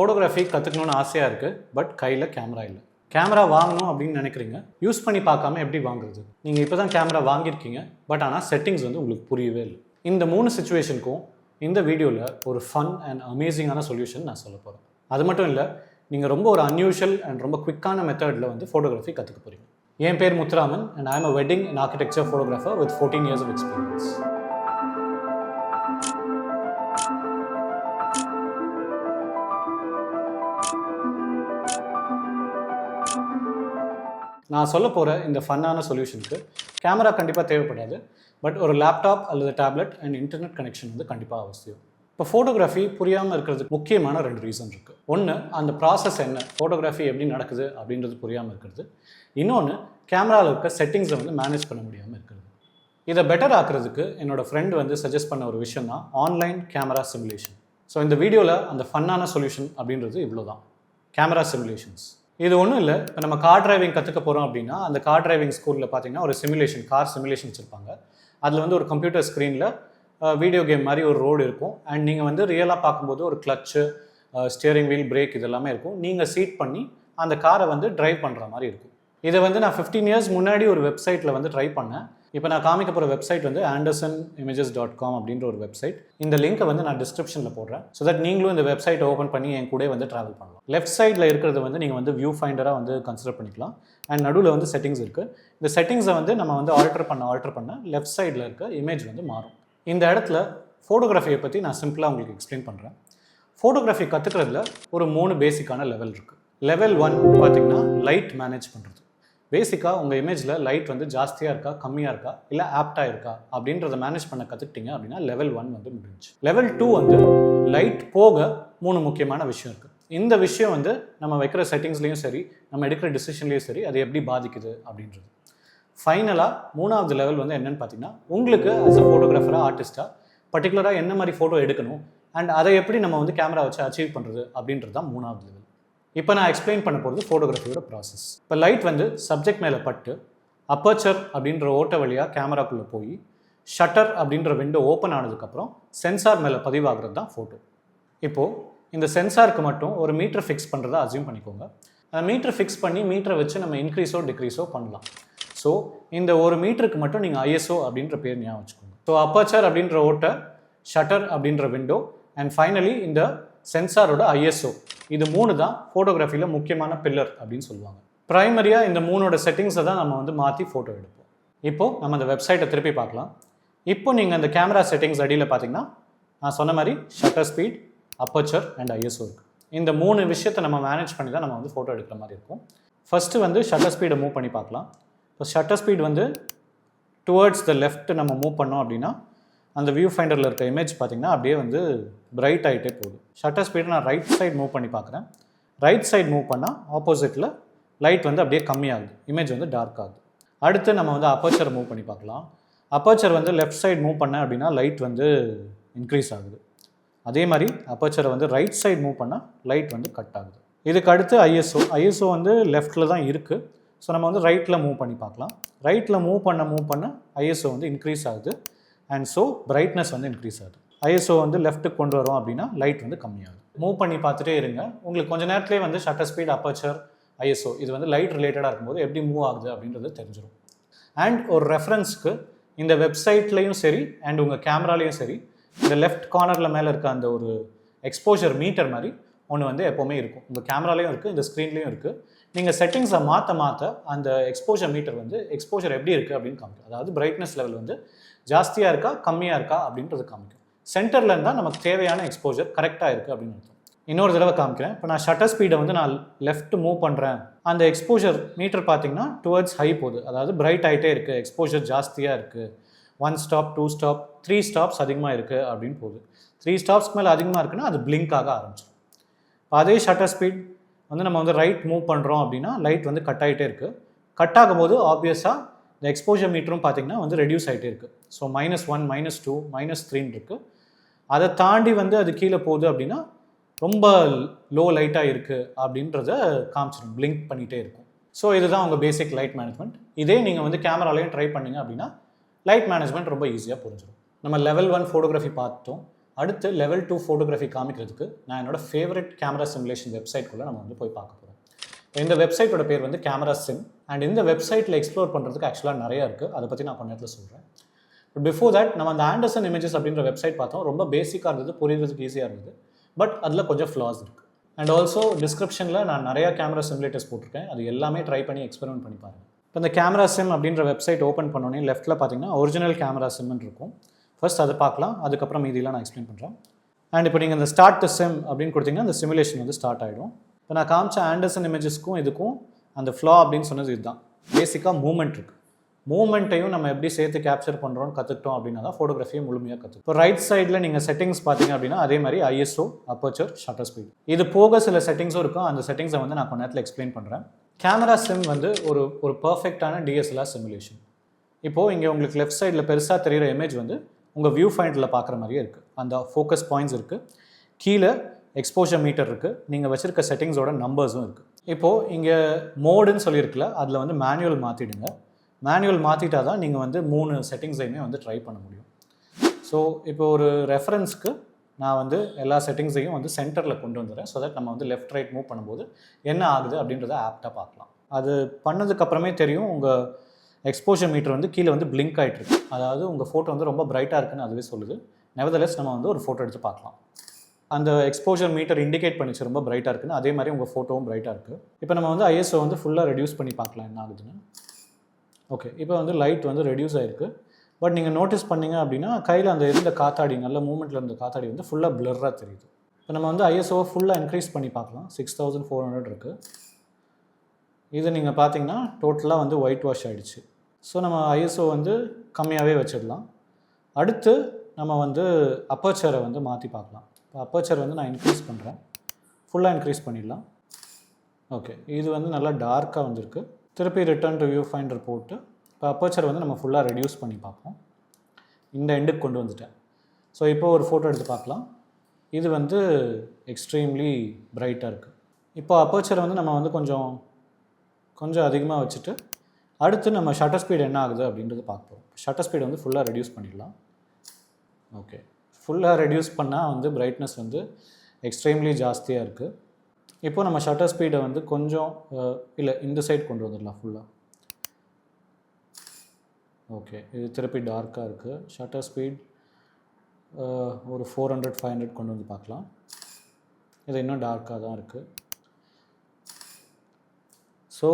Photography கற்றுக்கணும்னு ஆசையாக இருக்குது பட் கையில் கேமரா இல்லை. கேமரா வாங்கணும் அப்படின்னு நினைக்கிறீங்க. யூஸ் பண்ணி பார்க்காம எப்படி வாங்குறது? நீங்கள் இப்போ தான் கேமரா வாங்கியிருக்கீங்க பட் ஆனால் செட்டிங்ஸ் வந்து உங்களுக்கு புரியவே இல்லை. இந்த மூணு சுச்சுவேஷனுக்கும் இந்த வீடியோவில் ஒரு ஃபன் அண்ட் அமேசிங்கான சொல்யூஷன் நான் சொல்ல போகிறேன் அது மட்டும் இல்லை நீங்கள் ரொம்ப ஒரு அன்யூஷுவல் அண்ட் ரொம்ப குவிக்கான மெத்தடில் வந்து ஃபோட்டோகிராஃபி கற்றுக்க போகிறீங்க என் பேர் Muthuraman and I am a wedding and architecture photographer with fourteen years of experience நான் சொல்ல போகிற இந்த ஃபன்னான சொல்யூஷனுக்கு கேமரா கண்டிப்பாக தேவைப்படாது. பட் ஒரு லேப்டாப் அல்லது டேப்லெட் அண்ட் இன்டர்நெட் கனெக்ஷன் வந்து கண்டிப்பாக அவசியம். இப்போ ஃபோட்டோகிராஃபி புரியாமல் இருக்கிறதுக்கு முக்கியமான ரெண்டு ரீசன் இருக்குது ஒன்று அந்த ப்ராசஸ் என்ன ஃபோட்டோகிராஃபி எப்படி நடக்குது அப்படின்றது புரியாமல் இருக்கிறது. இன்னொன்று கேமராவில் இருக்க செட்டிங்ஸை வந்து மேனேஜ் பண்ண முடியாமல் இருக்கிறது. இதை பெட்டர் ஆக்குறதுக்கு என்னோடய ஃப்ரெண்ட் வந்து சஜஸ்ட் பண்ண ஒரு விஷயம் தான் ஆன்லைன் கேமரா சிமுலேஷன் ஸோ இந்த வீடியோவில் அந்த ஃபன்னான சொல்யூஷன் அப்படின்றது இவ்வளோ தான் கேமரா சிமுலேஷன்ஸ் இது ஒன்றும் இல்லை. இப்போ நம்ம கார் டிரைவிங் கற்றுக்க போகிறோம் அப்படின்னா அந்த கார் டிரைவிங் ஸ்கூலில் பார்த்தீங்கன்னா ஒரு சிமுலேஷன் கார் சிமுலேஷன் வச்சுருப்பாங்க. அதில் வந்து ஒரு கம்ப்யூட்டர் ஸ்க்ரீனில் வீடியோ கேம் மாதிரி ஒரு ரோடு இருக்கும். அண்ட் நீங்கள் வந்து ரியலாக பார்க்கும்போது ஒரு கிளச்சு ஸ்டியரிங் வீல் பிரேக் இதெல்லாமே இருக்கும். நீங்கள் சீட் பண்ணி அந்த காரை வந்து டிரைவ் பண்ணுற மாதிரி இருக்கும். இதை வந்து நான் ஃபிஃப்டீன் இயர்ஸ் முன்னாடி ஒரு வெப்சைட்டில் வந்து ட்ரை பண்ணேன். இப்போ நான் காமிக்க போகிற வெப்சைட் வந்து ஆண்டர்சன் இமேஜஸ் டாட் காம் அப்படின்ற ஒரு வெப்சைட் இந்த லிங்க்கை வந்து நான் டிஸ்கிரிப்ஷனில் போடுறேன். ஸோ தட் நீங்களும் இந்த வெப்சைட் ஓப்பன் பண்ணி என் கூட வந்து ட்ராவல் பண்ணலாம். லெஃப்ட் சைடில் இருக்கிறது வந்து நீங்கள் வந்து வியூ ஃபைண்டராக வந்து கன்சிடர் பண்ணிக்கலாம். அண்ட் நடுவில் வந்து செட்டிங்ஸ் இருக்குது இந்த செட்டிங்ஸை வந்து நம்ம வந்து ஆல்டர் பண்ண ஆல்டர் பண்ண லெஃப்ட் சைடில் இருக்க இமேஜ் வந்து மாறும். இந்த இடத்துல ஃபோட்டோகிராஃபியை பற்றி நான் சிம்பிளாக உங்களுக்கு எக்ஸ்பிளைன் பண்ணுறேன் ஃபோட்டோகிராஃபி கற்றுக்கிறதுல ஒரு மூணு பேசிக்கான லெவல் இருக்குது லெவல் ஒன் பார்த்திங்கன்னா லைட் மேனேஜ் பண்ணுறது பேசிக்காக உங்கள் இமேஜில் லைட் வந்து ஜாஸ்தியாக இருக்கா கம்மியாக இருக்கா இல்லை ஆப்டாக இருக்கா அப்படின்றத மேனேஜ் பண்ண கற்றுக்கிட்டீங்க அப்படின்னா லெவல் ஒன் வந்து முடிஞ்சு லெவல் டூ வந்து லைட் போக மூணு முக்கியமான விஷயம் இருக்குது இந்த விஷயம் வந்து நம்ம வைக்கிற செட்டிங்ஸ்லேயும் சரி நம்ம எடுக்கிற டிசிஷன்லேயும் சரி அது எப்படி பாதிக்குது அப்படின்றது. ஃபைனலாக மூணாவது லெவல் வந்து என்னென்னு பார்த்தீங்கன்னா உங்களுக்கு ஆஸ் அ ஃபோட்டோகிராஃபராக ஆர்டிஸ்ட்டாக பர்டிகுலராக என்ன மாதிரி ஃபோட்டோ எடுக்கணும் அண்ட் அதை எப்படி நம்ம வந்து கேமரா வச்சு அச்சீவ் பண்ணுறது அப்படின்றது தான் மூணாவது லெவல் இப்போ நான் எக்ஸ்பிளைன் பண்ண போகிறது ஃபோட்டோகிராஃபியோட ப்ராசஸ் இப்போ லைட் வந்து சப்ஜெக்ட் மேலே பட்டு அப்பர்ச்சர் அப்படின்ற ஓட்ட வழியாக கேமராக்குள்ளே போய் ஷட்டர் அப்படின்ற விண்டோ ஓப்பன் ஆனதுக்கப்புறம் சென்சார் மேலே பதிவாகிறது தான் ஃபோட்டோ இப்போது இந்த சென்சாருக்கு மட்டும் ஒரு மீட்டர் ஃபிக்ஸ் பண்ணுறதா அசியூம் பண்ணிக்கோங்க. அந்த மீட்டர் ஃபிக்ஸ் பண்ணி மீட்டரை வச்சு நம்ம இன்க்ரீஸோ டிக்ரீஸோ பண்ணலாம். ஸோ இந்த ஒரு மீட்டருக்கு மட்டும் நீங்கள் ஐஎஸ்ஓ அப்படின்ற பேர் ஞாபகம் வச்சுக்கோங்க. ஸோ அப்பர்ச்சர் அப்படின்ற ஓட்டை ஷட்டர் அப்படின்ற விண்டோ அண்ட் ஃபைனலி இந்த சென்சாரோட ஐஎஸ்ஓ இது மூணு தான் ஃபோட்டோகிராஃபியில் முக்கியமான பில்லர் அப்படின்னு சொல்லுவாங்க. ப்ரைமரியாக இந்த மூணோட செட்டிங்ஸை தான் நம்ம வந்து மாற்றி ஃபோட்டோ எடுப்போம். இப்போது நம்ம அந்த வெப்சைட்டை திருப்பி பார்க்கலாம். இப்போ நீங்கள் அந்த கேமரா செட்டிங்ஸ் அடியில் பார்த்தீங்கன்னா நான் சொன்ன மாதிரி shutter speed aperture and ISO இருக்குது இந்த மூணு விஷயத்தை நம்ம மேனேஜ் பண்ணி தான் நம்ம வந்து ஃபோட்டோ எடுக்கிற மாதிரி இருக்கும். ஃபஸ்ட்டு வந்து ஷட்டர் ஸ்பீடை மூவ் பண்ணி பார்க்கலாம். இப்போ ஷட்டர் ஸ்பீட் வந்து டுவர்ட்ஸ் த லெஃப்ட் நம்ம மூவ் பண்ணோம் அப்படின்னா அந்த வியூ ஃபைண்டரில் இருக்க இமேஜ் பார்த்திங்கன்னா அப்படியே வந்து பிரைட் ஆகிட்டே போகுது. ஷட்டர் ஸ்பீடை நான் ரைட் சைடு மூவ் பண்ணி பார்க்குறேன் ரைட் சைடு மூவ் பண்ணால் ஆப்போசிட்டில் லைட் வந்து அப்படியே கம்மியாகுது. இமேஜ் வந்து டார்க் ஆகுது. அடுத்து நம்ம வந்து அப்பர்ச்சரை மூவ் பண்ணி பார்க்கலாம் அப்பர்ச்சர் வந்து லெஃப்ட் சைடு மூவ் பண்ணேன் அப்படின்னா லைட் வந்து இன்க்ரீஸ் ஆகுது. அதே மாதிரி அப்பர்ச்சரை வந்து ரைட் சைடு மூவ் பண்ணால் லைட் வந்து கட் ஆகுது. இதுக்கு அடுத்து ஐஎஸ்ஓ ஐஎஸ்ஓ வந்து லெஃப்ட்டில் தான் இருக்குது ஸோ நம்ம வந்து ரைட்டில் மூவ் பண்ணி பார்க்கலாம் ரைட்டில் மூவ் பண்ண மூவ் பண்ண ஐஎஸ்ஓ வந்து இன்க்ரீஸ் ஆகுது. அண்ட் ஸோ பிரைட்னஸ் வந்து இன்க்ரீஸ் ஆகுது. ஐஎஸ்ஓ வந்து லெஃப்ட்டுக்கு கொண்டு வரோம் அப்படின்னா லைட் வந்து கம்மியாகுது. மூவ் பண்ணி பார்த்துட்டே இருங்க. உங்களுக்கு கொஞ்ச நேரத்துலேயே வந்து ஷட்டர் ஸ்பீட் அப்பர்ச்சர் ஐஎஸ்ஓ இது வந்து லைட் ரிலேட்டடாக இருக்கும்போது எப்படி மூவ் ஆகுது அப்படின்றது தெரிஞ்சிடும் அண்ட் ஒரு ரெஃபரன்ஸ்க்கு இந்த வெப்சைட்லேயும் சரி அண்ட் உங்கள் கேமராலையும் சரி இந்த லெஃப்ட் கார்னரில் மேலே இருக்க அந்த ஒரு எக்ஸ்போஷர் மீட்டர் மாதிரி ஒன்று வந்து எப்போவுமே இருக்கும். உங்கள் கேமராலையும் இருக்குது இந்த ஸ்க்ரீன்லேயும் இருக்குது நீங்கள் செட்டிங்ஸை மாற்ற மாற்ற அந்த எக்ஸ்போஷர் மீட்டர் வந்து எக்ஸ்போஷர் எப்படி இருக்குது அப்படின்னு காமிக்கும். அதாவது பிரைட்னஸ் லெவல் வந்து ஜாஸ்தியாக இருக்கா கம்மியாக இருக்கா அப்படின்றது காமிக்கும். சென்டரில் இருந்தால் நமக்கு தேவையான எக்ஸ்போஜர் கரெக்டாக இருக்குது அப்படின்னு அர்த்தம். இன்னொரு தடவை காமிக்கிறேன். இப்போ நான் ஷட்டர் ஸ்பீடை வந்து நான் லெஃப்ட் மூவ் பண்ணுறேன் அந்த எக்ஸ்போஜர் மீட்டர் பார்த்தீங்கன்னா டுவர்ட்ஸ் ஹை போகுது. அதாவது பிரைட் ஆகிட்டே இருக்குது எக்ஸ்போஜர் ஜாஸ்தியாக இருக்குது one stop two stop three stops அதிகமாக இருக்குது அப்படின்னு போகுது. த்ரீ ஸ்டாப்ஸ்க்கு மேலே அதிகமாக இருக்குன்னா அது பிளிங்க் ஆக ஆரம்பிச்சிடும் இப்போ அதே ஷட்டர் ஸ்பீட் வந்து நம்ம வந்து ரைட் மூவ் பண்ணுறோம் அப்படின்னா லைட் வந்து கட் ஆகிட்டே இருக்குது கட் ஆகும்போது ஆப்வியஸாக இந்த எக்ஸ்போஜர் மீட்டரும் பார்த்தீங்கன்னா வந்து ரெடியூஸ் ஆகிட்டே இருக்குது so minus one minus two minus த்ரீன்னு இருக்குது அதை தாண்டி வந்து அது கீழே போகுது அப்படின்னா ரொம்ப லோ லைட்டாக இருக்குது அப்படின்றத காமிச்சிடும் பிளிங்க் பண்ணிகிட்டே இருக்கும். ஸோ இதுதான் உங்கள் பேசிக் லைட் மேனேஜ்மெண்ட் இதே நீங்கள் வந்து கேமராலையும் ட்ரை பண்ணிங்க அப்படின்னா லைட் மேனேஜ்மெண்ட் ரொம்ப ஈஸியாக புரிஞ்சிடும் நம்ம லெவல் ஒன் ஃபோட்டோகிராஃபி பார்த்தோம். அடுத்து லெவல் டூ ஃபோட்டோகிராஃபி காமிக்கிறதுக்கு நான் என்னோடய ஃபேவரட் கேமரா சிமுலேஷன் வெப்சைட்குள்ளே நம்ம வந்து போய் பார்க்க போகிறோம் இந்த வெப்சைட்டோட பேர் வந்து கேமரா சிம் அண்ட் இந்த வெப்சைட்டில் எக்ஸ்ப்ளோர் பண்ணுறதுக்கு ஆக்சுவலாக நிறையா இருக்குது அதை பற்றி நான் கொஞ்ச நேரத்தில் சொல்கிறேன் பட் பிஃபோர் தட் நம்ம அந்த ஆண்டர்சன் இமேஜஸ் அப்படின்ற வெப்சைட் பார்த்தோம். ரொம்ப பேசிக்காக இருந்தது புரியுறதுக்கு ஈஸியாக இருந்தது. பட் அதில் கொஞ்சம் ஃப்ளாஸ் இருக்குது அண்ட் ஆல்சோ டிஸ்கிரிப்ஷனில் நான் நிறையா கேமரா சிமுலேட்டர்ஸ் போட்டிருக்கேன். அது எல்லாமே ட்ரை பண்ணி எக்ஸ்பெரிமெண்ட் பண்ணி பாருங்கள் இப்போ இந்த கேமரா சிம் அப்படின்ற வெப்சைட் ஓப்பன் பண்ணோன்னே லெஃப்ட்டில் பார்த்தீங்கன்னா ஒரிஜினல் கேமரா சிம்னு இருக்கும். ஃபர்ஸ்ட் அதை பார்க்கலாம். அதுக்கப்புறம் மீதியெல்லாம் நான் எக்ஸ்பிளைன் பண்ணுறேன் அண்ட் இப்போ நீங்கள் இந்த ஸ்டார்ட் டு சிம் அப்படின்னு கொடுத்தீங்கன்னா அந்த சிமுலேஷன் வந்து ஸ்டார்ட் ஆகிடும் இப்போ நான் காமிச்ச ஆண்டர்சன் இமேஜஸ்க்கும் இதுக்கும் அந்த ஃப்ளா அப்படின்னு சொன்னது இதுதான். பேசிக்காக மூமெண்ட் இருக்குது மூமெண்ட்டையும் நம்ம எப்படி சேர்த்து கேப்சர் பண்ணுறோம்னு கற்றுக்கிட்டோம் அப்படின்னா தான் ஃபோட்டோகிராஃபியை முழுமையாக கற்றுக்கும் இப்போ ரைட் சைடில் நீங்கள் செட்டிங்ஸ் பார்த்தீங்க அப்படின்னா அதே மாதிரி ஐஎஸ்ஓ அப்பர்ச்சர் ஷட்டர் ஸ்பீட் இது போக சில செட்டிங்ஸும் இருக்கும். அந்த செட்டிங்ஸை வந்து நான் கொஞ்ச நேரத்தில் எக்ஸ்பிளைன் பண்ணுறேன் கேமரா சிம் வந்து ஒரு ஒரு பர்ஃபெக்டான டிஎஸ்எல்ஆர் சிமுலேஷன் இப்போது இங்கே உங்களுக்கு லெஃப்ட் சைடில் பெருசாக தெரிகிற இமேஜ் வந்து உங்கள் வியூ பாயிண்டில் பார்க்குற மாதிரியே இருக்குது அந்த ஃபோக்கஸ் பாயிண்ட்ஸ் இருக்குது கீழே எக்ஸ்போஷர் மீட்டர் இருக்குது நீங்கள் வச்சுருக்க செட்டிங்ஸோட நம்பர்ஸும் இருக்குது இப்போது இங்கே மோடுன்னு சொல்லியிருக்குல்ல அதில் வந்து மேனுவல் மாற்றிடுங்க மேனுவல் மாற்றிட்டா தான் நீங்கள் வந்து மூணு செட்டிங்ஸையுமே வந்து ட்ரை பண்ண முடியும். ஸோ இப்போ ஒரு ரெஃபரன்ஸ்க்கு நான் வந்து எல்லா செட்டிங்ஸையும் வந்து சென்டரில் கொண்டு வந்துடுறேன். ஸோ தட் நம்ம வந்து லெஃப்ட் ரைட் மூவ் பண்ணும்போது என்ன ஆகுது அப்படின்றத ஆப்டாக பார்க்கலாம். அது பண்ணதுக்கப்புறமே தெரியும் உங்கள் எக்ஸ்போஷர் மீட்டர் வந்து கீழே வந்து பிளிங்க் ஆகிட்டு இருக்கு. அதாவது உங்கள் ஃபோட்டோ வந்து ரொம்ப பிரைட்டாக இருக்குன்னு அதுவே சொல்லுது. நெவதலெஸ் நம்ம வந்து ஒரு ஃபோட்டோ எடுத்து பார்க்கலாம். அந்த எக்ஸ்போஜர் மீட்டர் இண்டிகேட் பண்ணிச்சு ரொம்ப பிரைட்டாக இருக்குன்னு அதே மாதிரி உங்கள் ஃபோட்டோவும் பிரைட்டாக இருக்குது இப்போ நம்ம வந்து ஐஎஸ்ஓ வந்து ஃபுல்லாக ரெடியூஸ் பண்ணி பார்க்கலாம் என்ன ஆகுதுன்னு. ஓகே இப்போ வந்து லைட் வந்து ரெடியூஸ் ஆகிருக்கு பட் நீங்கள் நோட்டீஸ் பண்ணீங்க அப்படின்னா கையில் அந்த இருந்த காத்தாடி நல்ல மூமெண்ட்டில் இருந்த காத்தாடி வந்து ஃபுல்லாக பிளர்ராக தெரியுது. இப்போ நம்ம வந்து ஐஎஸ்ஓவை ஃபுல்லாக இன்க்ரீஸ் பண்ணி பார்க்கலாம். சிக்ஸ் தௌசண்ட் ஃபோர் ஹண்ட்ரட் இருக்குது இது நீங்கள் பார்த்தீங்கன்னா டோட்டலாக வந்து ஒயிட் வாஷ் ஆகிடுச்சு ஸோ நம்ம ஐஎஸ்ஓ வந்து கம்மியாகவே வச்சிடலாம். அடுத்து நம்ம வந்து அப்பர்ச்சரை வந்து மாற்றி பார்க்கலாம். அப்பர்ச்சர் வந்து நான் இன்க்ரீஸ் பண்ணுறேன் ஃபுல்லாக இன்க்ரீஸ் பண்ணிடலாம். ஓகே இது வந்து நல்லா டார்க்காக வந்திருக்கு. திருப்பி ரிட்டர்ன் டு வியூ ஃபைண்டர் போட்டு இப்போ அப்பர்ச்சர் வந்து நம்ம ஃபுல்லாக ரெடியூஸ் பண்ணி பார்ப்போம். இந்த எண்டுக்கு கொண்டு வந்துட்டேன். ஸோ இப்போ ஒரு ஃபோட்டோ எடுத்து பார்க்கலாம். இது வந்து எக்ஸ்ட்ரீம்லி பிரைட்டாக இருக்குது இப்போ அப்பர்ச்சர் வந்து நம்ம வந்து கொஞ்சம் கொஞ்சம் அதிகமாக வச்சுட்டு அடுத்து நம்ம ஷட்டர் ஸ்பீடு என்ன ஆகுது அப்படின்றது பார்ப்போம். ஷட்டர் ஸ்பீடு வந்து ஃபுல்லாக ரெடியூஸ் பண்ணிடலாம். ஓகே ஃபுல்லாக ரெடியூஸ் பண்ணால் வந்து பிரைட்னஸ் வந்து எக்ஸ்ட்ரீம்லி ஜாஸ்தியாக இருக்குது இப்போ நம்ம ஷட்டர் ஸ்பீடை வந்து கொஞ்சம் இல்லை இந்த சைட் கொண்டு வந்துடலாம் ஃபுல்லாக ஓகே இது திருப்பி டார்க்காக இருக்குது ஷட்டர் ஸ்பீட் ஒரு ஃபோர் ஹண்ட்ரட் ஃபைவ் ஹண்ட்ரட் கொண்டு வந்து பார்க்கலாம். இது இன்னும் டார்க்காக தான் இருக்குது ஸோ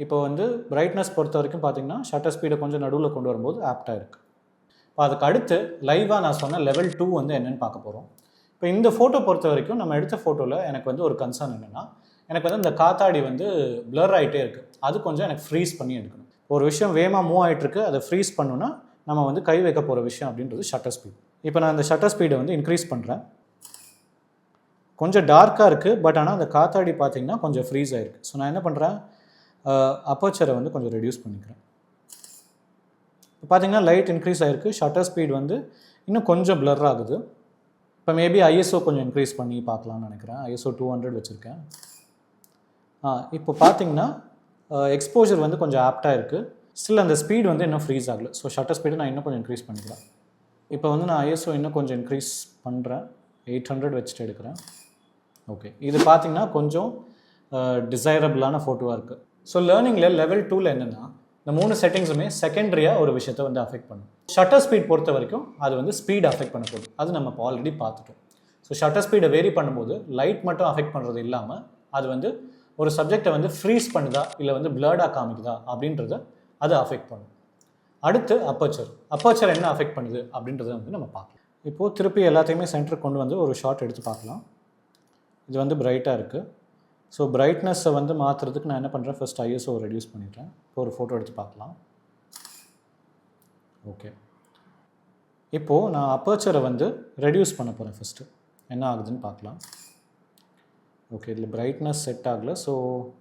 இப்போ வந்து பிரைட்னஸ் பொறுத்த வரைக்கும் பார்த்தீங்கன்னா ஷட்டர் ஸ்பீடை கொஞ்சம் நடுவில் கொண்டு வரும்போது ஆப்டாக இருக்குது இப்போ அதுக்கு அடுத்து லைவாக நான் சொன்ன லெவல் டூ வந்து என்னென்னு பார்க்க போகிறோம் இப்போ இந்த ஃபோட்டோ பொறுத்த வரைக்கும் நம்ம எடுத்த ஃபோட்டோவில் எனக்கு வந்து ஒரு கன்சர்ன் என்னென்னா எனக்கு வந்து இந்த காத்தாடி வந்து பிளர் ஆகிட்டே இருக்குது அது கொஞ்சம் எனக்கு ஃப்ரீஸ் பண்ணி எடுக்கணும். ஒரு விஷயம் வேகமாக மூவ் ஆகிட்டுருக்கு அதை ஃப்ரீஸ் பண்ணுன்னா நம்ம வந்து கை வைக்க போகிற விஷயம் அப்படின்றது ஷட்டர் ஸ்பீட் இப்போ நான் அந்த ஷட்டர் ஸ்பீடை வந்து இன்க்ரீஸ் பண்ணுறேன் கொஞ்சம் டார்க்காக இருக்குது பட் ஆனால் அந்த காத்தாடி பார்த்திங்கன்னா கொஞ்சம் ஃப்ரீஸ் ஆகிருக்கு ஸோ நான் என்ன பண்ணுறேன் அப்பர்ச்சரை வந்து கொஞ்சம் ரெடியூஸ் பண்ணிக்கிறேன். இப்போ பார்த்தீங்கன்னா லைட் இன்க்ரீஸ் ஆகிருக்கு ஷட்டர் ஸ்பீட் வந்து இன்னும் கொஞ்சம் பிளர் ஆகுது. இப்போ மேபி ஐஎஸ்ஓ கொஞ்சம் இன்க்ரீஸ் பண்ணி பார்க்கலாம்னு நினைக்கிறேன். ஐஎஸ்ஓ டூ ஹண்ட்ரட் வச்சுருக்கேன். ஆ இப்போ பார்த்தீங்கன்னா எக்ஸ்போஜர் வந்து கொஞ்சம் ஆப்டாக இருக்குது ஸ்டில் அந்த ஸ்பீட் வந்து இன்னும் ஃப்ரீஸ் ஆகலை. ஸோ ஷட்டர் ஸ்பீடு நான் இன்னும் கொஞ்சம் இன்க்ரீஸ் பண்ணிக்கிறேன். இப்போ வந்து நான் ஐஎஸ்ஓ இன்னும் கொஞ்சம் இன்க்ரீஸ் பண்ணுறேன் எயிட் ஹண்ட்ரட் வச்சுட்டு எடுக்கிறேன். ஓகே இது பார்த்தீங்கன்னா கொஞ்சம் டிசைரபிளான ஃபோட்டோவாக இருக்குது ஸோ லேர்னிங்கில் லெவல் டூவில் என்னென்னா இந்த மூணு செட்டிங்ஸுமே செகண்டரியாக ஒரு விஷயத்தை வந்து அஃபெக்ட் பண்ணும். ஷட்டர் ஸ்பீட் பொறுத்த வரைக்கும் அது வந்து ஸ்பீட் அஃபெக்ட் பண்ணக்கூடும் அது நம்ம இப்போ ஆல்ரெடி பார்த்துட்டோம். ஸோ ஷட்டர் ஸ்பீடை வேரி பண்ணும்போது லைட் மட்டும் அஃபெக்ட் பண்ணுறது இல்லாமல் அது வந்து ஒரு சப்ஜெக்டை வந்து ஃப்ரீஸ் பண்ணுதா இல்லை வந்து பிளர்டாக காமிக்குதா அப்படின்றத அது அஃபெக்ட் பண்ணும். அடுத்து அப்பர்ச்சர் அப்பர்ச்சர் என்ன அஃபெக்ட் பண்ணுது அப்படின்றத வந்து நம்ம பார்க்கலாம். இப்போது திருப்பி எல்லாத்தையுமே சென்டருக்கு கொண்டு வந்து ஒரு ஷார்ட் எடுத்து பார்க்கலாம். இது வந்து பிரைட்டாக இருக்குது ஸோ பிரைட்னஸை வந்து மாற்றுறதுக்கு நான் என்ன பண்ணுறேன் ஃபஸ்ட் ஐஎஸ்ஓ ரெடியூஸ் பண்ணிடுறேன். இப்போ ஒரு ஃபோட்டோ எடுத்து பார்க்கலாம். ஓகே இப்போது நான் அப்பர்ச்சரை வந்து ரெடியூஸ் பண்ண போகிறேன் ஃபஸ்ட்டு என்ன ஆகுதுன்னு பார்க்கலாம். ஓகே இதில் பிரைட்னஸ் செட் ஆகலை. So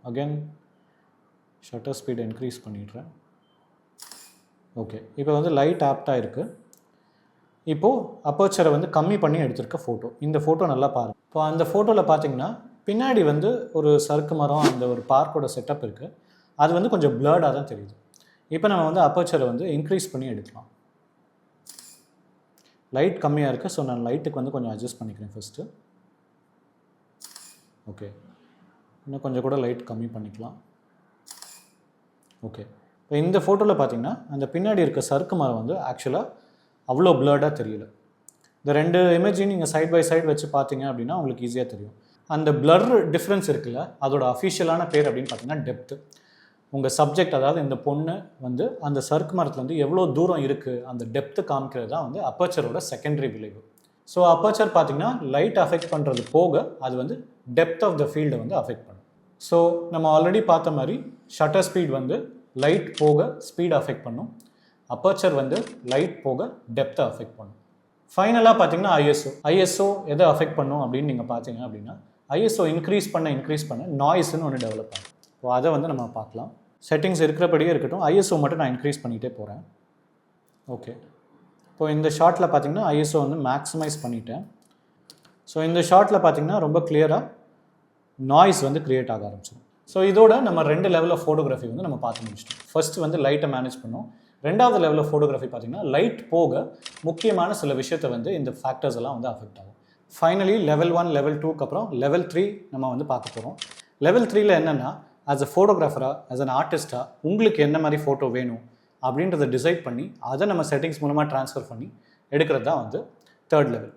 again shutter speed increase பண்ணிடுறேன். ஓகே இப்போ வந்து லைட் ஆப்டாக இருக்குது இப்போது அப்பர்ச்சரை வந்து கம்மி பண்ணி எடுத்திருக்க ஃபோட்டோ இந்த ஃபோட்டோ நல்லா பாருங்கள் இப்போ அந்த ஃபோட்டோவில் பார்த்தீங்கன்னா பின்னாடி வந்து ஒரு சறுக்கு மரம் அந்த ஒரு பார்க்கோட செட்டப் இருக்குது அது வந்து கொஞ்சம் பிளர்டாக தான் தெரியுது. இப்போ நம்ம வந்து அப்பர்ச்சரை வந்து இன்க்ரீஸ் பண்ணி எடுக்கலாம். லைட் கம்மியாக இருக்குது ஸோ நான் லைட்டுக்கு வந்து கொஞ்சம் அட்ஜஸ்ட் பண்ணிக்கிறேன் ஃபஸ்ட்டு ஓகே இன்னும் கொஞ்சம் கூட லைட் கம்மி பண்ணிக்கலாம். ஓகே இப்போ இந்த ஃபோட்டோவில் பார்த்தீங்கன்னா அந்த பின்னாடி இருக்க சறுக்கு மரம் வந்து ஆக்சுவலாக அவ்வளோ பிளர்டாக தெரியல. இந்த ரெண்டு இமேஜையும் நீங்கள் சைட் பை சைடு வச்சு பார்த்தீங்க அப்படின்னா உங்களுக்கு ஈஸியாக தெரியும். அந்த பிளர் டிஃப்ரென்ஸ் இருக்குல்ல அதோட அஃபிஷியலான பேர் அப்படின்னு பார்த்தீங்கன்னா டெப்த்து உங்கள் சப்ஜெக்ட் அதாவது இந்த பொண்ணு வந்து அந்த சர்க்கு மரத்துலேருந்து எவ்வளோ தூரம் இருக்குது அந்த டெப்த்து காமிக்கிறது தான் வந்து அப்பர்ச்சரோட செகண்டரி விளைவு. ஸோ அப்பர்ச்சர் பார்த்தீங்கன்னா லைட் அஃபெக்ட் பண்ணுறது போக அது வந்து டெப்த் ஆஃப் த ஃபீல்டை வந்து அஃபெக்ட் பண்ணும். ஸோ நம்ம ஆல்ரெடி பார்த்த மாதிரி ஷட்டர் ஸ்பீட் வந்து லைட் போக ஸ்பீட் அஃபெக்ட் பண்ணும். அப்பர்ச்சர் வந்து லைட் போக டெப்த்தை அஃபெக்ட் பண்ணும். ஃபைனலாக பார்த்தீங்கன்னா ஐஎஸ்ஓ ஐஎஸ்ஓ எதை அஃபெக்ட் பண்ணும் அப்படின்னு நீங்கள் பார்த்தீங்க அப்படின்னா ஐஎஸ்ஓ இன்க்ரீஸ் பண்ண இன்க்ரீஸ் பண்ண நாய்ஸ்னு ஒன்று டெவலப் ஆகும் ஸோ அதை வந்து நம்ம பார்க்கலாம். செட்டிங்ஸ் இருக்கிறபடியே இருக்கட்டும். ஐஎஸ்ஓ மட்டும் நான் இன்க்ரீஸ் பண்ணிகிட்டே போகிறேன் ஓகே இப்போது இந்த ஷார்ட்டில் பார்த்தீங்கன்னா ஐஎஸ்ஓ வந்து மேக்ஸிமைஸ் பண்ணிட்டேன். ஸோ இந்த ஷார்ட்டில் பார்த்திங்கன்னா ரொம்ப கிளியராக நாய்ஸ் வந்து க்ரியேட் ஆக ஆரம்பிச்சிடும். ஸோ இதோட நம்ம ரெண்டு லெவல் ஆஃப் ஃபோட்டோகிராஃபி வந்து நம்ம பார்த்து முடிச்சிட்டோம். ஃபஸ்ட்டு வந்து லைட்டை மேனேஜ் பண்ணோம். ரெண்டாவது லெவல் ஆஃப் ஃபோட்டோகிராஃபி பார்த்தீங்கன்னா லைட் போக முக்கியமான சில விஷயத்தை வந்து இந்த ஃபேக்டர்ஸ் எல்லாம் வந்து அஃபெக்ட் ஆகும். ஃபைனலி லெவல் ஒன் லெவல் டூக்கு அப்புறம் லெவல் த்ரீ நம்ம வந்து பார்க்க போகிறோம் லெவல் த்ரீல என்னென்னா ஆஸ் அ ஃபோட்டோகிராஃபராக ஆஸ் அன் ஆர்டிஸ்ட்டாக உங்களுக்கு என்ன மாதிரி ஃபோட்டோ வேணும் அப்படின்றத டிசைட் பண்ணி அதை நம்ம செட்டிங்ஸ் மூலமாக ட்ரான்ஸ்ஃபர் பண்ணி எடுக்கிறது தான் வந்து தேர்ட் லெவல்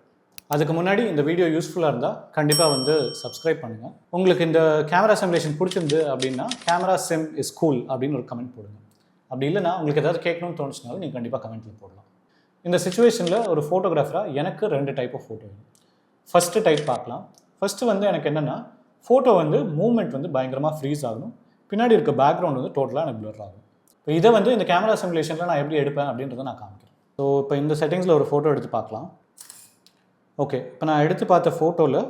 அதுக்கு முன்னாடி இந்த வீடியோ யூஸ்ஃபுல்லாக இருந்தால் கண்டிப்பாக வந்து சப்ஸ்கிரைப் பண்ணுங்கள் உங்களுக்கு இந்த கேமரா சிமுலேஷன் பிடிச்சிருந்து அப்படின்னா கேமரா சிம் இஸ் கூல் அப்படின்னு ஒரு கமெண்ட் போடுங்க. அப்படி இல்லைன்னா உங்களுக்கு ஏதாவது கேட்கணும்னு தோணுச்சுனாலும் நீங்கள் கண்டிப்பாக கமெண்ட்டில் போடலாம். இந்த சுச்சுவேஷனில் ஒரு ஃபோட்டோகிராஃபராக எனக்கு ரெண்டு டைப் ஆஃப் ஃபோட்டோ வேணும். ஃபஸ்ட்டு டைப் பார்க்கலாம். ஃபஸ்ட்டு வந்து எனக்கு என்னென்னா ஃபோட்டோ வந்து மூவ்மெண்ட் வந்து பயங்கரமாக ஃப்ரீஸ் ஆகணும். பின்னாடி இருக்க பேக்ரவுண்ட் வந்து டோட்டலாக எனக்கு ப்ளர் ஆகும். இப்போ இதை வந்து இந்த கேமரா சிமுலேஷனில் நான் எப்படி எடுப்பேன் அப்படின்றத நான் காமிக்கிறேன். ஸோ இப்போ இந்த செட்டிங்ஸில் ஒரு ஃபோட்டோ எடுத்து பார்க்கலாம். ஓகே இப்போ நான் எடுத்து பார்த்த ஃபோட்டோவில்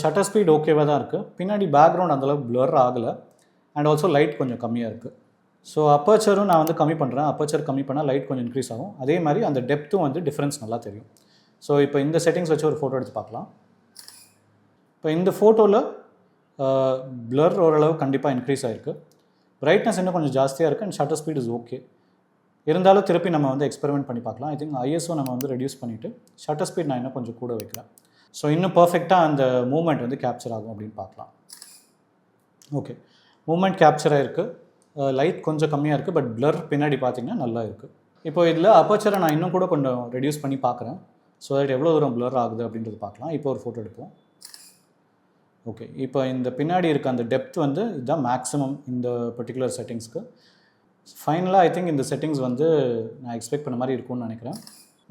ஷட்டர் ஸ்பீட் ஓகேவாக தான் இருக்குது பின்னாடி பேக்ரவுண்ட் அந்தளவுக்கு ப்ளர் ஆகலை. அண்ட் ஆல்சோ லைட் கொஞ்சம் கம்மியாக இருக்குது ஸோ அப்பர்ச்சரும் நான் வந்து கம்மி பண்ணுறேன் அப்பர்ச்சர் கம்மி பண்ணால் லைட் கொஞ்சம் இன்க்ரீஸ் ஆகும். அதே மாதிரி அந்த டெப்த்தும் வந்து டிஃப்ரென்ஸ் நல்லா தெரியும். ஸோ இப்போ இந்த செட்டிங்ஸ் வச்சு ஒரு ஃபோட்டோ எடுத்து பார்க்கலாம். இப்போ இந்த ஃபோட்டோவில் ப்ளர் ஓரளவு கண்டிப்பாக இன்க்ரீஸ் ஆகிருக்கு பிரைட்னஸ் இன்னும் கொஞ்சம் ஜாஸ்தியாக இருக்குது and shutter speed is okay இருந்தாலும் திருப்பி நம்ம வந்து எக்ஸ்பெரிமெண்ட் பண்ணி பார்க்கலாம். ஐ திங்க் ஐஎஸ்ஓ நம்ம வந்து ரெடியூஸ் பண்ணிவிட்டு ஷட்டர் ஸ்பீட் நான் இன்னும் கொஞ்சம் கூட வைக்கிறேன். ஸோ இன்னும் பர்ஃபெக்டாக அந்த மூமெண்ட் வந்து கேப்சர் ஆகும் அப்படின்னு பார்க்கலாம். ஓகே மூமெண்ட் கேப்சர் ஆகிருக்கு லைட் கொஞ்சம் கம்மியாக இருக்குது பட் ப்ளர் பின்னாடி பார்த்தீங்கன்னா நல்லா இருக்குது இப்போ இதில் அப்பச்சரை நான் இன்னும் கூட கொஞ்சம் ரெடியூஸ் பண்ணி பார்க்குறேன். ஸோ தட் எவ்வளோ தூரம் ப்ளர் ஆகுது அப்படின்றது பார்க்கலாம். இப்போ ஒரு ஃபோட்டோ எடுப்போம். ஓகே இப்போ இந்த பின்னாடி இருக்க அந்த டெப்த் வந்து இதுதான் மேக்ஸிமம் இந்த பர்டிகுலர் செட்டிங்ஸ்க்கு ஃபைனலாக ஐ திங்க் இந்த செட்டிங்ஸ் வந்து நான் எக்ஸ்பெக்ட் பண்ண மாதிரி இருக்கும்னு நினைக்கிறேன்.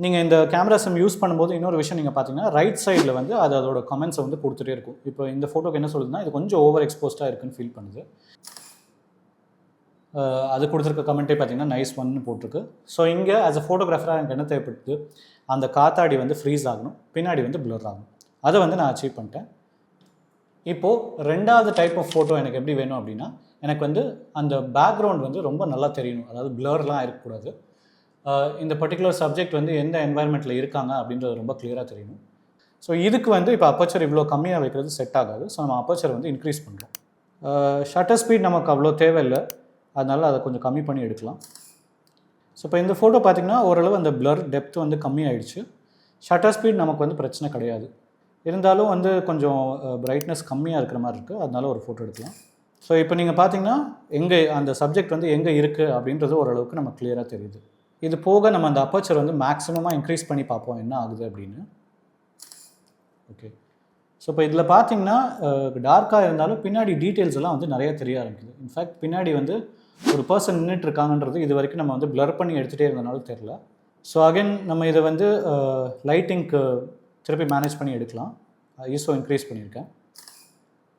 நீங்கள் இந்த கேமரா சிம் யூஸ் பண்ணும்போது இன்னொரு விஷயம் நீங்கள் பார்த்தீங்கன்னா ரைட் சைடில் வந்து அது அதோட கமெண்ட்ஸை வந்து கொடுத்துட்டே இருக்கும். இப்போ இந்த ஃபோட்டோக்கு என்ன சொல்லுதுன்னா இது கொஞ்சம் ஓவர் எக்ஸ்போஸ்டாக இருக்குன்னு ஃபீல் பண்ணுது. அது கொடுத்துருக்க கமெண்ட்டே பார்த்தீங்கன்னா நைஸ் ஒன்னு போட்டிருக்கு. ஸோ இங்கே ஆஸ் அ ஃபோட்டோகிராஃபராக எனக்கு என்ன தேவைப்படுது? அந்த காத்தாடி வந்து ஃப்ரீஸ் ஆகணும். பின்னாடி வந்து ப்ளர் ஆகணும். அதை வந்து நான் அச்சீவ் பண்ணிட்டேன். இப்போது ரெண்டாவது டைப் ஆஃப் ஃபோட்டோ எனக்கு எப்படி வேணும் அப்படின்னா எனக்கு வந்து அந்த பேக்ரவுண்ட் வந்து ரொம்ப நல்லா தெரியணும். அதாவது ப்ளர்லாம் இருக்கக்கூடாது. இந்த பர்டிகுலர் சப்ஜெக்ட் வந்து எந்த என்வாயன்மெண்ட்டில் இருக்காங்க அப்படின்றது ரொம்ப கிளியராக தெரியணும். ஸோ இதுக்கு வந்து இப்போ அப்பச்சர் இவ்வளோ கம்மியாக வைக்கிறது செட் ஆகாது. ஸோ நம்ம அப்பச்சர் வந்து இன்க்ரீஸ் பண்ணுறோம் ஷட்டர் ஸ்பீட் நமக்கு அவ்வளோ தேவையில்லை. அதனால் அதை கொஞ்சம் கம்மி பண்ணி எடுக்கலாம். ஸோ இப்போ இந்த ஃபோட்டோ பார்த்தீங்கன்னா ஓரளவு அந்த ப்ளர் டெப்த் வந்து கம்மியாயிடுச்சு. ஷட்டர் ஸ்பீட் நமக்கு வந்து பிரச்சனை கிடையாது. இருந்தாலும் வந்து கொஞ்சம் பிரைட்னஸ் கம்மியாக இருக்கிற மாதிரி இருக்குது அதனால ஒரு ஃபோட்டோ எடுக்கலாம். ஸோ இப்போ நீங்கள் பார்த்தீங்கன்னா எங்கே அந்த சப்ஜெக்ட் வந்து எங்கே இருக்குது அப்படின்றது ஓரளவுக்கு நம்ம கிளியராக தெரியுது. இது போக நம்ம அந்த அப்பச்சர் வந்து மேக்ஸிமமாக இன்க்ரீஸ் பண்ணி பார்ப்போம் என்ன ஆகுது அப்படின்னு. ஓகே ஸோ இப்போ இதில் பார்த்தீங்கன்னா டார்க்காக இருந்தாலும் பின்னாடி டீட்டெயில்ஸ் எல்லாம் வந்து நிறைய தெரிய ஆரம்பிக்குது. இன்ஃபேக்ட் பின்னாடி வந்து ஒரு பர்சன் நின்றுட்டு இருக்காங்கன்றது இது வரைக்கும் நம்ம வந்து பிளர் பண்ணி எடுத்துகிட்டே இருந்தனால தெரில ஸோ அகைன் நம்ம இதை வந்து uh, லைட்டிங்க்கு திருப்பி மேனேஜ் பண்ணி எடுக்கலாம். ஈஸோ இன்க்ரீஸ் பண்ணியிருக்கேன்.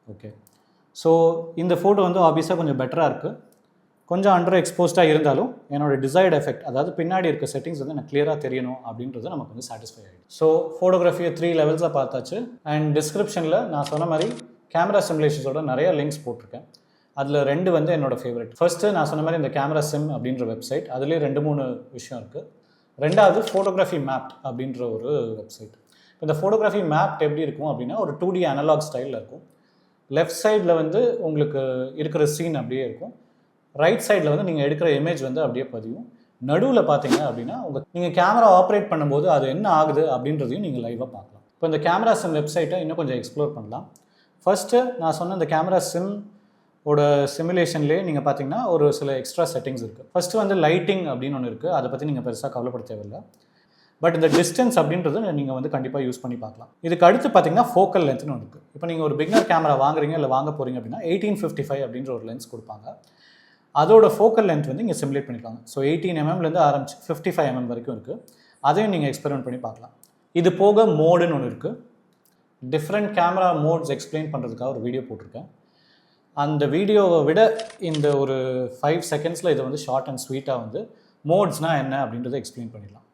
ஓகே ஸோ இந்த ஃபோட்டோ வந்து ஆப்வியஸாக கொஞ்சம் பெட்டராக இருக்குது கொஞ்சம் அண்டர் எக்ஸ்போஸ்டாக இருந்தாலும் என்னோட டிசைர்டு எஃபெக்ட் அதாவது பின்னாடி இருக்க செட்டிங்ஸ் வந்து எனக்கு கிளியராக தெரியணும் அப்படின்றது நமக்கு வந்து சாட்டிஸ்ஃபை ஆகிடும் ஸோ ஃபோட்டோகிராஃபியை த்ரீ லெவல்ஸாக பார்த்தாச்சு. அண்ட் டிஸ்கிரிப்ஷனில் நான் சொன்ன மாதிரி கேமரா சிமுலேஷன்ஸோட நிறைய லிங்க்ஸ் போட்டிருக்கேன். அதில் ரெண்டு வந்து என்னோடய ஃபேவரட் ஃபர்ஸ்ட்டு நான் சொன்ன மாதிரி இந்த கேமரா சிம் அப்படின்ற வெப்சைட் அதுலேயே ரெண்டு மூணு விஷயம் இருக்குது ரெண்டாவது ஃபோட்டோகிராஃபி மேப் அப்படின்ற ஒரு வெப்சைட் இந்த ஃபோட்டோகிராஃபி மேப் எப்படி இருக்கும் அப்படின்னா ஒரு டூ டி அனலாக் ஸ்டைலில் இருக்கும். லெஃப்ட் சைடில் வந்து உங்களுக்கு இருக்கிற சீன் அப்படியே இருக்கும். ரைட் சைடில் வந்து நீங்கள் எடுக்கிற இமேஜ் வந்து அப்படியே பதியும். நடுவில் பார்த்தீங்க அப்படின்னா உங்கள் நீங்கள் கேமரா ஆப்ரேட் பண்ணும்போது அது என்ன ஆகுது அப்படின்றதையும் நீங்கள் லைவாக பார்க்கலாம். இப்போ இந்த கேமரா சிம் வெப்சைட்டை இன்னும் கொஞ்சம் எக்ஸ்ப்ளோர் பண்ணலாம். ஃபர்ஸ்ட்டு நான் சொன்ன இந்த கேமரா சிம் ஓட சிமுலேஷன்லேயே நீங்கள் பார்த்தீங்கன்னா ஒரு சில எக்ஸ்ட்ரா செட்டிங்ஸ் இருக்குது ஃபஸ்ட்டு வந்து லைட்டிங் அப்படின்னு ஒன்று இருக்குது அதை பற்றி நீங்கள் பெருசாக கவலைப்பட தேவையில்லை. பட் இந்த டிஸ்டன்ஸ் அப்படின்றது நீங்கள் வந்து கண்டிப்பாக யூஸ் பண்ணி பார்க்கலாம். இதுக்கு அடுத்து பார்த்தீங்கன்னா ஃபோக்கல் லென்த்னு ஒன்று இருக்குது இப்போ நீங்கள் ஒரு பிக்னர் கேமரா வாங்குறீங்க இல்லை வாங்க போகிறீங்க அப்படின்னா எயிட்டீன் ஃபிஃப்டி ஃபைவ் அப்படின்ற ஒரு லென்ஸ் கொடுப்பாங்க. அதோட ஃபோக்கல் லென்த் வந்து இங்கே சிமுலேட் பண்ணிக்கலாம் ஸோ எயிட்டீன் எம்எம்லேருந்து mm ஆரம்பிச்சு ஃபிஃப்டி ஃபைவ் எம்எம் வரைக்கும் இருக்குது அதையும் நீங்கள் எக்ஸ்பெரிமெண்ட் பண்ணி பார்க்கலாம். இது போக மோடுன்னு ஒன்று இருக்குது டிஃப்ரெண்ட் கேமரா மோட்ஸ் எக்ஸ்பிளைன் பண்ணுறதுக்காக ஒரு வீடியோ போட்டிருக்கேன். அந்த வீடியோவை விட இந்த ஒரு ஃபைவ் செகண்ட்ஸில் இதை வந்து ஷார்ட் அண்ட் ஸ்வீட்டாக வந்து மோட்ஸ்னால் என்ன அப்படின்றத எக்ஸ்பிளைன் பண்ணிடலாம்.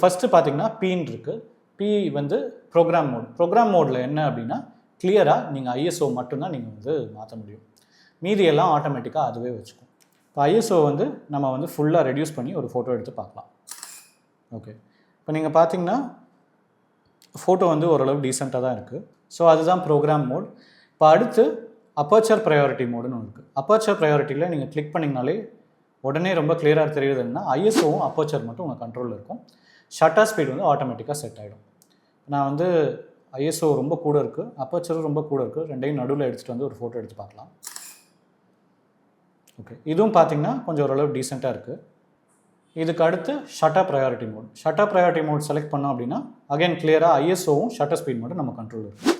ஃபஸ்ட்டு பார்த்தீங்கன்னா பீன் இருக்குது பி வந்து ப்ரோக்ராம் மோட் ப்ரோக்ராம் மோடில் என்ன அப்படின்னா கிளியராக நீங்கள் ஐஎஸ்ஓ மட்டும்தான் நீங்கள் வந்து மாற்ற முடியும். மீதி எல்லாம் ஆட்டோமேட்டிக்காக அதுவே வச்சுக்கும். இப்போ ஐஎஸ்ஓ வந்து நம்ம வந்து ஃபுல்லாக ரெடியூஸ் பண்ணி ஒரு ஃபோட்டோ எடுத்து பார்க்கலாம். ஓகே இப்போ நீங்கள் பார்த்தீங்கன்னா ஃபோட்டோ வந்து ஓரளவு டீசெண்டாக தான் இருக்குது ஸோ அதுதான் ப்ரோக்ராம் மோட் இப்போ அடுத்து அப்பர்ச்சர் ப்ரையாரிட்டி மோடுன்னு ஒன்று இருக்குது அப்பர்ச்சர் ப்ரையாரிட்டியில் நீங்கள் கிளிக் பண்ணிங்கனாலே உடனே ரொம்ப கிளியராக தெரியுதுன்னா ஐஎஸ்ஓவும் அப்பர்ச்சர் மட்டும் உங்கள் கண்ட்ரோலில் இருக்கும். ஷட்டர் ஸ்பீட் வந்து ஆட்டோமேட்டிக்காக செட் ஆகிடும் நான் வந்து ஐஎஸ்ஓ ரொம்ப கூட இருக்குது அப்பர்ச்சரும் ரொம்ப கூட இருக்குது ரெண்டையும் நடுவில் எடுத்துகிட்டு வந்து ஒரு ஃபோட்டோ எடுத்து பார்க்கலாம். ஓகே இதுவும் பார்த்தீங்கன்னா கொஞ்சம் ஓரளவு டீசெண்டாக இருக்குது இதுக்கு அடுத்து shutter priority mode shutter priority mode select பண்ணோம் அப்படின்னா அகைன் கிளியராக ஐஎஸ்ஓவும் ஷட்டர் ஸ்பீட் மட்டும் நம்ம கண்ட்ரோல் இருக்குது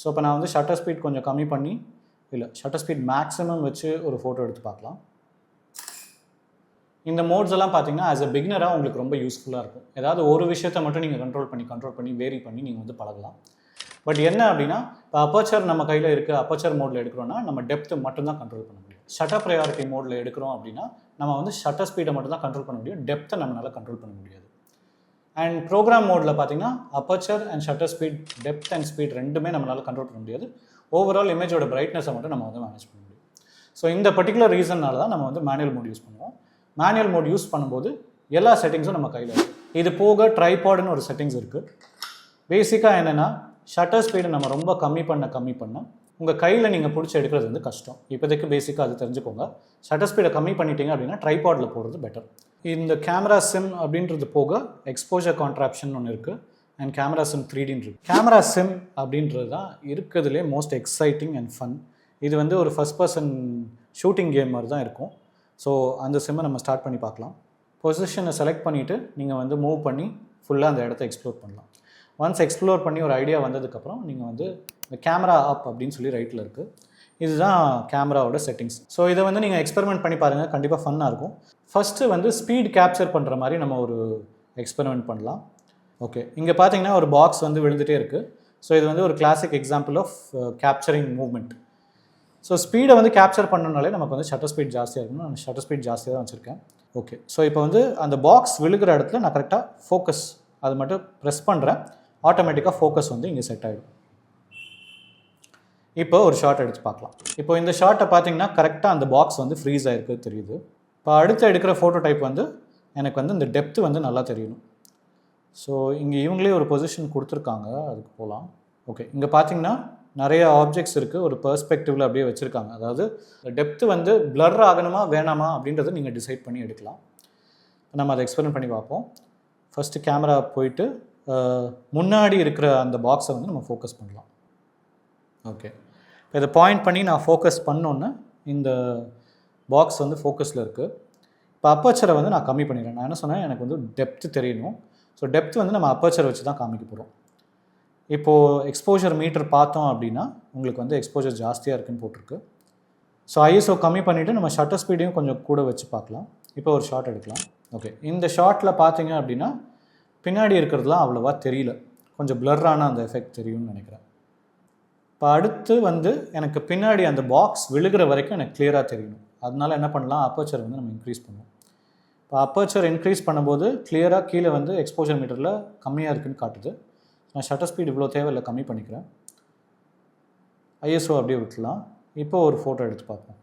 ஸோ இப்போ நான் வந்து ஷட்டர் ஸ்பீட் கொஞ்சம் கம்மி பண்ணி இல்லை ஷட்டர் ஸ்பீட் மேக்ஸிமம் வச்சு ஒரு ஃபோட்டோ எடுத்து பார்க்கலாம். இந்த மோட்ஸ் எல்லாம் பார்த்தீங்கன்னா ஆஸ் அ பிகினராக உங்களுக்கு ரொம்ப யூஸ்ஃபுல்லாக இருக்கும். ஏதாவது ஒரு விஷயத்தை மட்டும் நீங்கள் கண்ட்ரோல் பண்ணி கண்ட்ரோல் பண்ணி வேரி பண்ணி நீங்கள் வந்து பழகலாம். பட் என்ன அப்படின்னா இப்போ அப்பச்சர் நம்ம கையில் இருக்க அப்பச்சர் மோடில் எடுக்கிறோம்னா நம்ம டெப்த்து மட்டும்தான் கண்ட்ரோல் பண்ண முடியும். ஷட்டர் ப்ரையாரிட்டி மோடில் எடுக்கிறோம் அப்படின்னா நம்ம வந்து ஷட்டர் ஸ்பீடை மட்டும் தான் கண்ட்ரோல் பண்ண முடியும். டெப்த்தை நம்மளால் கண்ட்ரோல் பண்ண முடியாது. அண்ட் ப்ரோக்ராம் மோடில் பார்த்தீங்கன்னா aperture and shutter speed depth and speed ரெண்டுமே நம்மளால் கண்ட்ரோல் பண்ண முடியாது. ஓவரால் இமேஜோட பிரைட்னஸை மட்டும் நம்ம வந்து மேனேஜ் பண்ண முடியும். ஸோ இந்த பர்டிகுலர் ரீசன்னால தான் நம்ம வந்து மேனுவல் மோட் யூஸ் பண்ணுவோம். மேனுவல் மோட் யூஸ் பண்ணும்போது எல்லா செட்டிங்ஸும் நம்ம கையில் இருக்குது இது போக ட்ரைபாடுன்னு ஒரு செட்டிங்ஸ் இருக்குது பேசிக்காக என்னென்னா ஷட்டர் ஸ்பீடை நம்ம ரொம்ப கம்மி பண்ண கம்மி பண்ண உங்கள் கையில் நீங்கள் பிடிச்சி எடுக்கிறது வந்து கஷ்டம். இப்போதைக்கு பேசிக்காக அது தெரிஞ்சுக்கோங்க. ஷட்டர் ஸ்பீடை கம்மி பண்ணிட்டீங்க அப்படின்னா ட்ரைபாடில் போடுறது பெட்டர் இந்த கேமரா சிம் அப்படின்றது போக எக்ஸ்போஜர் கான்ட்ராப்ஷன் ஒன்று இருக்குது அண்ட் கேமரா சிம் த்ரீடின்னு கேமரா சிம் அப்படின்றது தான் இருக்கிறதுலே மோஸ்ட் எக்ஸைட்டிங் அண்ட் ஃபன் இது வந்து ஒரு ஃபஸ்ட் பர்சன் ஷூட்டிங் கேம் மாதிரி தான் இருக்கும். ஸோ அந்த சிம்மை நம்ம ஸ்டார்ட் பண்ணி பார்க்கலாம். பொசிஷனை செலக்ட் பண்ணிவிட்டு நீங்கள் வந்து மூவ் பண்ணி ஃபுல்லாக அந்த இடத்த எக்ஸ்ப்ளோர் பண்ணலாம். ஒன்ஸ் எக்ஸ்ப்ளோர் பண்ணி ஒரு ஐடியா வந்ததுக்கப்புறம் நீங்கள் வந்து இந்த கேமரா அப் அப்படின்னு சொல்லி ரைட்டில் இருக்குது இதுதான் கேமராவோட செட்டிங்ஸ் ஸோ இதை வந்து நீங்கள் எக்ஸ்பெரிமெண்ட் பண்ணி பாருங்கள் கண்டிப்பாக ஃபன்னாக இருக்கும். ஃபஸ்ட்டு வந்து ஸ்பீட் கேப்சர் பண்ணுற மாதிரி நம்ம ஒரு எக்ஸ்பெரிமெண்ட் பண்ணலாம். ஓகே இங்கே பார்த்தீங்கன்னா ஒரு பாக்ஸ் வந்து விழுந்துகிட்டே இருக்குது ஸோ இது வந்து ஒரு classic example of capturing movement so ஸ்பீடை வந்து கேப்சர் பண்ணனாலே நமக்கு வந்து ஷட்டர் ஸ்பீட் ஜாஸ்தியாக இருக்கணும் நான் ஷட்டர் ஸ்பீட் ஜாஸ்தியாக தான் வச்சுருக்கேன். ஓகே ஸோ இப்போ வந்து அந்த பாக்ஸ் விழுகிற இடத்துல நான் கரெக்டாக ஃபோக்கஸ் அது மட்டும் ப்ரெஸ் பண்ணுறேன் ஆட்டோமேட்டிக்காக ஃபோக்கஸ் வந்து இங்கே செட் ஆகிடும் இப்போ ஒரு ஷார்ட் எடுத்து பார்க்கலாம். இப்போ இந்த ஷார்ட்டை பார்த்தீங்கன்னா கரெக்டாக அந்த பாக்ஸ் வந்து ஃப்ரீஸ் ஆகிருக்கு தெரியுது. இப்போ அடுத்து எடுக்கிற ஃபோட்டோ டைப் வந்து எனக்கு வந்து இந்த டெப்த்து வந்து நல்லா தெரியணும். ஸோ இங்கே இவங்களே ஒரு பொசிஷன் கொடுத்துருக்காங்க. அதுக்கு போகலாம் ஓகே இங்கே பார்த்தீங்கன்னா நிறைய ஆப்ஜெக்ட்ஸ் இருக்குது ஒரு பெர்ஸ்பெக்டிவில் அப்படியே வச்சுருக்காங்க. அதாவது டெப்த்து வந்து பிளர் ஆகணுமா வேணாமா அப்படின்றத நீங்கள் டிசைட் பண்ணி எடுக்கலாம். நம்ம அதை எக்ஸ்பெரிமெண்ட் பண்ணி பார்ப்போம். ஃபஸ்ட்டு கேமரா போயிட்டு முன்னாடி இருக்கிற அந்த பாக்ஸை வந்து நம்ம ஃபோக்கஸ் பண்ணலாம். ஓகே இப்போ இதை பாயிண்ட் பண்ணி நான் ஃபோக்கஸ் பண்ணோன்னே இந்த பாக்ஸ் வந்து ஃபோக்கஸில் இருக்குது இப்போ அப்பச்சரை வந்து நான் கம்மி பண்ணிடுறேன். நான் என்ன சொன்னேன்? எனக்கு வந்து டெப்த்து தெரியணும். ஸோ டெப்த் வந்து நம்ம அப்பர்ச்சர் வச்சு தான் காமிக்க போகிறோம் இப்போது எக்ஸ்போஜர் மீட்டர் பார்த்தோம் அப்படின்னா உங்களுக்கு வந்து எக்ஸ்போஜர் ஜாஸ்தியாக இருக்குன்னு போட்டிருக்கு. ஸோ ஐஎஸ்ஓ கம்மி பண்ணிவிட்டு நம்ம ஷட்டர் ஸ்பீடையும் கொஞ்சம் கூட வச்சு பார்க்கலாம். இப்போ ஒரு ஷாட் எடுக்கலாம். ஓகே இந்த ஷாட்டில் பார்த்தீங்க அப்படின்னா பின்னாடி இருக்கிறதுலாம் அவ்வளோவா தெரியல. கொஞ்சம் பிளர்ரான அந்த எஃபெக்ட் தெரியும்னு நினைக்கிறேன். இப்போ அடுத்து வந்து எனக்கு பின்னாடி அந்த பாக்ஸ் விழுகிற வரைக்கும் எனக்கு கிளியராக தெரியணும். அதனால என்ன பண்ணலாம்? அப்போச்சர் வந்து நம்ம இன்க்ரீஸ் பண்ணுவோம். இப்போ அப்பர்ச்சர் இன்க்ரீஸ் பண்ணும்போது கிளியராக கீழே வந்து எக்ஸ்போஜர் மீட்டரில் கம்மியாக இருக்குன்னு காட்டுது. நான் ஷட்டர் ஸ்பீட் இவ்வளோ தேவையில்லை கம்மி பண்ணிக்கிறேன். ஐஎஸ்ஓ அப்படியே விட்டுலாம் இப்போ ஒரு ஃபோட்டோ எடுத்து பார்ப்போம்.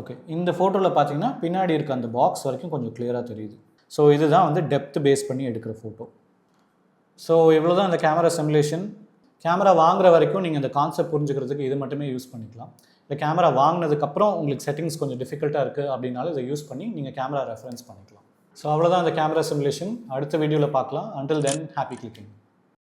ஓகே இந்த ஃபோட்டோவில் பார்த்தீங்கன்னா பின்னாடி இருக்க அந்த பாக்ஸ் வரைக்கும் கொஞ்சம் கிளியராக தெரியுது. ஸோ இதுதான் வந்து டெப்த் பேஸ் பண்ணி எடுக்கிற ஃபோட்டோ ஸோ இவ்வளோ தான் இந்த கேமரா சிமுலேஷன் கேமரா வாங்குற வரைக்கும் நீங்கள் இந்த கான்செப்ட் புரிஞ்சுக்கிறதுக்கு இது மட்டுமே யூஸ் பண்ணிக்கலாம். இந்த கேமரா வாங்கினதுக்கப்புறம் உங்களுக்கு செட்டிங்ஸ் கொஞ்சம் டிஃபிகல்ட்டாக இருக்குது அப்படின்னாலும் இதை யூஸ் பண்ணி நீங்கள் கேமரா ரெஃபரன்ஸ் பண்ணிக்கலாம். ஸோ அவ்வளோதான் அந்த கேமரா சிமுலேஷன் அடுத்த வீடியோவில் பார்க்கலாம். Until then happy clicking